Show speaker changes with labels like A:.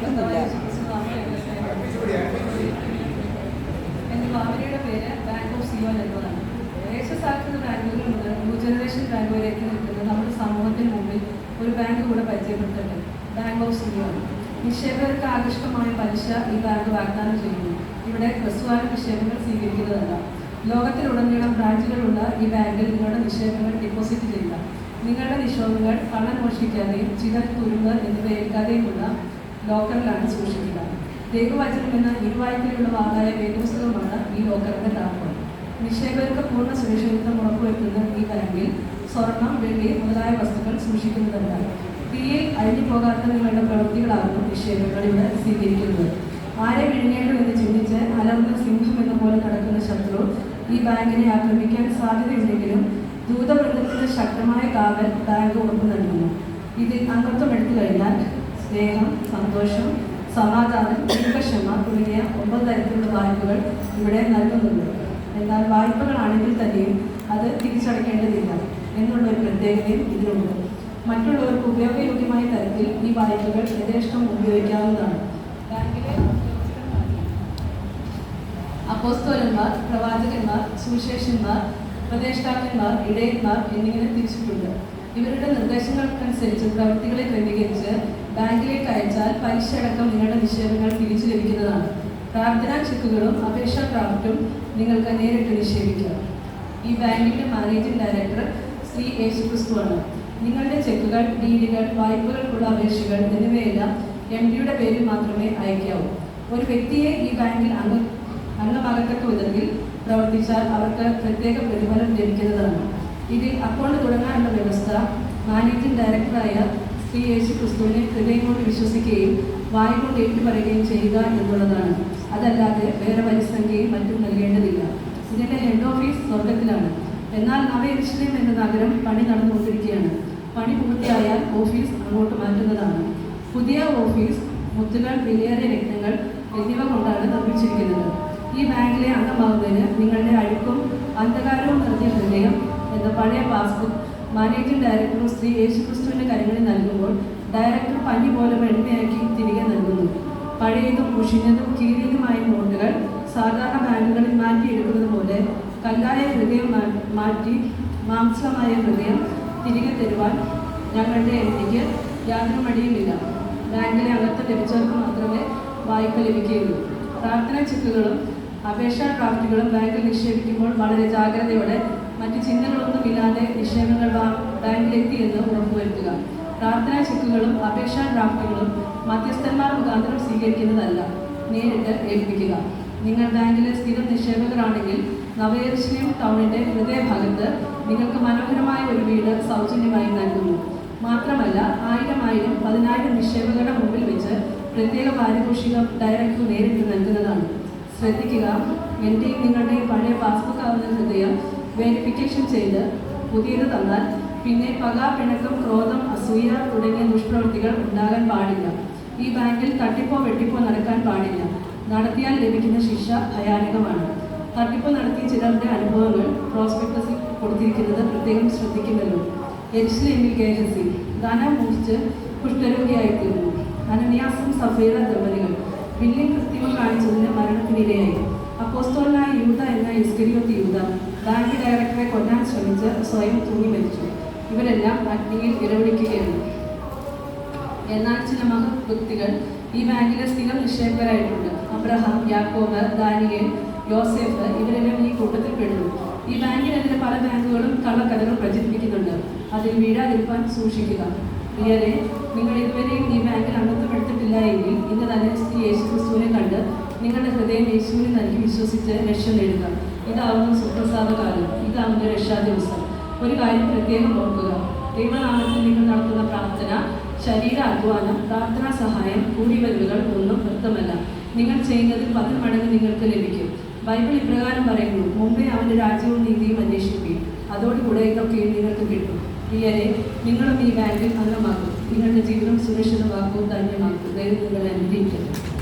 A: കേൾക്കുന്നില്ല.
B: ഫാമിലിയുടെ പേര് ബാങ്ക് ഓഫ് സിയോൻ എന്നതാണ്. ദേശസാൽകൃത ബാങ്കുകൾ മുതൽ ന്യൂ ജനറേഷൻ ബാങ്കുകളിലേക്ക് നിൽക്കുന്ന നമ്മുടെ സമൂഹത്തിന് മുമ്പിൽ ഒരു ബാങ്ക് കൂടെ പരിചയപ്പെടുത്തുന്നുണ്ട്. ബാങ്ക് ഓഫ് സിയോൺ നിക്ഷേപകർക്ക് ആകർഷകമായ പലിശ ഈ ബാങ്ക് വാഗ്ദാനം ചെയ്യുന്നു. ഇവിടെ ഹ്രസ്വകാല നിക്ഷേപങ്ങൾ സ്വീകരിക്കുന്നതല്ല. ലോകത്തിലുടനീളം ബ്രാഞ്ചുകളുള്ള ഈ ബാങ്കിൽ നിങ്ങളുടെ നിക്ഷേപങ്ങൾ ഡെപ്പോസിറ്റ് ചെയ്യുക. നിങ്ങളുടെ നിക്ഷേപങ്ങൾ പണം മോഷിക്കാതെയും ചിലർ തുരുമ്പ് എന്നിവ ഏൽക്കാതെയുമുള്ള ലോക്കറിലാണ് സൂക്ഷിക്കുക. ദൈവവചനം എന്ന ഇരുവായ്പയിലുള്ള വാതായ വേദപുസ്തകമാണ് ഈ ലോക്കറിന്റെ താക്കോൽ നിക്ഷേപകർക്ക് പൂർണ സുരക്ഷിതത്വം ഉറപ്പുവരുത്തുന്ന ഈ ബാങ്കിൽ സ്വർണം വെള്ളി മുതലായ വസ്തുക്കൾ സൂക്ഷിക്കുന്നതല്ല തീയിൽ അഴിഞ്ഞു പോകാത്ത നിങ്ങളുടെ പ്രവൃത്തികളാകും നിക്ഷേപങ്ങൾ ഇവിടെ സ്വീകരിക്കുന്നത്. ആരെ വിഴുങ്ങേണ്ടു എന്ന് ചിന്തിച്ച് അലർന്ന സിംഹം എന്ന പോലെ നടക്കുന്ന ശത്രു ഈ ബാങ്കിനെ ആക്രമിക്കാൻ സാധ്യതയുണ്ടെങ്കിലും ദൂതവൃന്ദത്തിന്റെ ശക്തമായ കാവൽ ബാങ്ക് ഉറപ്പു നൽകുന്നു. ഇതിൽ അംഗത്വം എടുത്തു കഴിഞ്ഞാൽ സ്നേഹം സന്തോഷം സമാധാനം ദീർഘക്ഷമ തുടങ്ങിയ ഒമ്പത് തരത്തിലുള്ള വായ്പകൾ ഇവിടെ നൽകുന്നുണ്ട്. എന്നാൽ വായ്പകളാണെങ്കിൽ തന്നെയും അത് തിരിച്ചടയ്ക്കേണ്ടതില്ല എന്നുള്ള ഒരു പ്രത്യേകതയും ഇതിലുണ്ട്. മറ്റുള്ളവർക്ക് ഉപയോഗയോഗ്യമായ തരത്തിൽ ഈ വായ്പകൾ യഥേഷ്ടം ഉപയോഗിക്കാവുന്നതാണ്. അപ്പോസ്തോലന്മാർ പ്രവാചകന്മാർ സുവിശേഷന്മാർ ഉപദേഷ്ടാക്കന്മാർ ഇടയന്മാർ എന്നിങ്ങനെ തിരിച്ചിട്ടുണ്ട്. ഇവരുടെ നിർദ്ദേശങ്ങൾക്കനുസരിച്ച് പ്രവൃത്തികളെ ക്രമീകരിച്ച് ബാങ്കിലേക്ക് അയച്ചാൽ പലിശ അടക്കം നിങ്ങളുടെ നിക്ഷേപങ്ങൾ തിരിച്ചു ലഭിക്കുന്നതാണ്. പ്രാർത്ഥനാ ചെക്കുകളും അപേക്ഷാ ഡ്രാഫ്റ്റും നിങ്ങൾക്ക് നേരിട്ട് നിക്ഷേപിക്കാം. ഈ ബാങ്കിന്റെ മാനേജിംഗ് ഡയറക്ടർ ശ്രീ യേശു ക്രിസ്തുവാണ് നിങ്ങളുടെ ചെക്കുകൾ ഡീലുകൾ വായ്പകൾക്കുള്ള അപേക്ഷകൾ എന്നിവയെല്ലാം എം ഡിയുടെ പേരിൽ മാത്രമേ അയക്കാവൂ. ഒരു വ്യക്തിയെ ഈ ബാങ്കിൽ അംഗ അംഗമാകത്തക്ക വിധത്തിൽ പ്രവർത്തിച്ചാൽ അവർക്ക് പ്രത്യേക പ്രതിഫലം ലഭിക്കുന്നതാണ്. ഇതിൽ അക്കൗണ്ട് തുടങ്ങാനുള്ള വ്യവസ്ഥ മാനേജിംഗ് ഡയറക്ടറായ ശ്രീ യേശു ക്രിസ്തുവിനെ ഹൃദയം കൊണ്ട് വിശ്വസിക്കുകയും വായ കൊണ്ട് ഏറ്റുപറയുകയും ചെയ്യുക എന്നുള്ളതാണ്. അതല്ലാതെ വേറെ പരിസംഖ്യയും മറ്റും നൽകേണ്ടതില്ല. ഇതിന്റെ ഹെഡ് ഓഫീസ് സ്വർഗത്തിലാണ് എന്നാൽ നവയരിശിലം എന്ന നഗരം പണി നടന്നുകൊണ്ടിരിക്കുകയാണ്. പണി പൂർത്തിയായാൽ ഓഫീസ് അങ്ങോട്ട് മാറ്റുന്നതാണ്. പുതിയ ഓഫീസ് മുത്തുകൾ വിലയേറിയ രത്നങ്ങൾ എന്നിവ കൊണ്ടാണ് നിർമ്മിച്ചിരിക്കുന്നത്. ഈ ബാങ്കിലെ അംഗമാകുന്നതിന് നിങ്ങളുടെ അഴുക്കും അന്ധകാരവും നിറഞ്ഞ ഹൃദയം എന്ന പഴയ പാസ്ബുക്ക് മാനേജിംഗ് ഡയറക്ടറും ശ്രീ യേശുക്രിസ്തുവിന്റെ കരങ്ങളിൽ നൽകുമ്പോൾ ഡയറക്ടർ പഞ്ഞി പോലെ വെണ്മയാക്കി തിരികെ നൽകുന്നു. പഴയതും മുഷിഞ്ഞതും കീറിയതുമായ നോട്ടുകൾ സാധാരണ ബാങ്കുകളിൽ മാറ്റിയെടുക്കുന്നത് പോലെ കല്ലായ ഹൃദയം മാറ്റി മാംസമായ ഹൃദയം തിരികെ തരുവാൻ ഞങ്ങളുടെ എണ്ണയ്ക്ക് യാതൊരു മടിയുമില്ല. ബാങ്കിലെ അംഗത്വം ലഭിച്ചവർക്ക് മാത്രമേ വായ്പ ലഭിക്കുകയുള്ളൂ. പ്രാർത്ഥനാ ചെക്കുകളും അപേക്ഷാ ഡ്രാഫ്റ്റുകളും ബാങ്കിൽ നിക്ഷേപിക്കുമ്പോൾ വളരെ ജാഗ്രതയോടെ മറ്റ് ചിഹ്നങ്ങളൊന്നുമില്ലാതെ നിക്ഷേപങ്ങൾ ബാങ്കിലെത്തിയെന്ന് ഉറപ്പുവരുത്തുക. പ്രാർത്ഥനാ ചെക്കുകളും അപേക്ഷാ ഡ്രാഫ്റ്റുകളും മധ്യസ്ഥന്മാർ മുഖാന്തരം സ്വീകരിക്കുന്നതല്ല. നേരിട്ട് ഏൽപ്പിക്കുക. നിങ്ങൾ ബാങ്കിലെ സ്ഥിരം നിക്ഷേപകരാണെങ്കിൽ നവയർശ്ലീം ടൗണിന്റെ ഹൃദയഭാഗത്ത് നിങ്ങൾക്ക് മനോഹരമായ ഒരു വീട് സൗജന്യമായി നൽകുന്നു. മാത്രമല്ല ആയിരം ആയിരം പതിനായിരം നിക്ഷേപകരുടെ മുമ്പിൽ വെച്ച് പ്രത്യേക പാരിതോഷികം ഡയറക്ടർ നേരിട്ട് നൽകുന്നതാണ്. ശ്രദ്ധിക്കുക എന്റെയും നിങ്ങളുടെയും പഴയ പാസ്ബുക്ക് ആവുന്ന ഹൃദയം വെരിഫിക്കേഷൻ ചെയ്ത് പുതിയത് തന്നാൽ പിന്നെ പക പിണക്കം ക്രോധം അസൂയ തുടങ്ങിയ ദുഷ്പ്രവൃത്തികൾ ഉണ്ടാകാൻ പാടില്ല. ഈ ബാങ്കിൽ തട്ടിപ്പോ വെട്ടിപ്പോ നടക്കാൻ പാടില്ല. നടത്തിയാൽ ലഭിക്കുന്ന ശിക്ഷ ഭയാനകമാണ്. തട്ടിപ്പ് നടത്തിയ ചിലരുടെ അനുഭവങ്ങൾ പ്രോസ്പെക്ടസിൽ കൊടുത്തിരിക്കുന്നത് പ്രത്യേകം ശ്രദ്ധിക്കുമല്ലോ. എരിശിലേമിൽ ഗേഹസി. ധന മോഹിച്ച് കുഷ്ഠരോഗിയായിത്തീർന്നു. അനന്യാസം സഫീറ ദമ്പതികൾ. ബില്ലിംഗ് കൃത്യം കാണിച്ചതിന് മരണത്തിനിരയായി. അപ്പോസ്തോലായ യൂത എന്ന ഇസ്കരിയോത്ത് യൂത ബാങ്ക് ഡയറക്ടറെ കൊല്ലാൻ ശ്രമിച്ച് സ്വയം തൂങ്ങി മരിച്ചു. ഇവരെല്ലാം അഗ്നിയിൽ ഇരവിളിക്കുകയാണ്. എന്നാൽ ചില മഹത്വക്തികൾ ഈ ബാങ്കിലെ സ്ഥിരം നിക്ഷേപകരായിട്ടുണ്ട്. അബ്രഹാം യാക്കോബ് ദാനിയേൽ യോസെഫ് ഇവരെല്ലാം ഈ കൂട്ടത്തിൽ പെടുന്നു. ഈ ബാങ്കിനെതിരെ പല ബാങ്കുകളും കള്ളക്കഥകൾ പ്രചരിപ്പിക്കുന്നുണ്ട്. അതിൽ വീഴാതിരിക്കാൻ സൂക്ഷിക്കുക. പ്രിയരെ നിങ്ങൾ ഇതുവരെയും ഈ ബാങ്കിൽ അംഗത്വപ്പെടുത്തിട്ടില്ല എങ്കിൽ ഇന്ന് തന്നെ യേശു ക്രിസ്തുവിനെ കണ്ട് നിങ്ങളുടെ ഹൃദയം യേശുവിനെ നൽകി വിശ്വസിച്ച് രക്ഷ നേടുക. ഇതാവുന്ന സുപ്രസാദ കാലം ഇതാവുന്ന രക്ഷാ ദിവസം ഒരു കാര്യം പ്രത്യേകം ഓർക്കുക. ദൈവനാമത്തിൽ നിങ്ങൾ നടത്തുന്ന പ്രാർത്ഥന ശരീര അധ്വാനം പ്രാർത്ഥനാ സഹായം കൂടിവരവുകൾ ഒന്നും വ്യക്തമല്ല. നിങ്ങൾ ചെയ്യുന്നതിൽ പത്ത് മടങ്ങ് നിങ്ങൾക്ക് ലഭിക്കും. ബൈബിൾ ഇപ്രകാരം പറയുന്നു മുമ്പേ അവന്റെ രാജ്യവും നീതിയും അന്വേഷിക്കുകയും അതോടുകൂടെ ഇതൊക്കെയും നിങ്ങൾക്ക് കിട്ടും. പ്രിയരെ നിങ്ങളും ഈ ബാങ്കിൽ അംഗമാക്കും. നിങ്ങളുടെ ജീവിതം സുരക്ഷിതമാക്കും ധന്യമാക്കും. ദൈവം നിങ്ങളെ അനുഗ്രഹിക്കട്ടെ.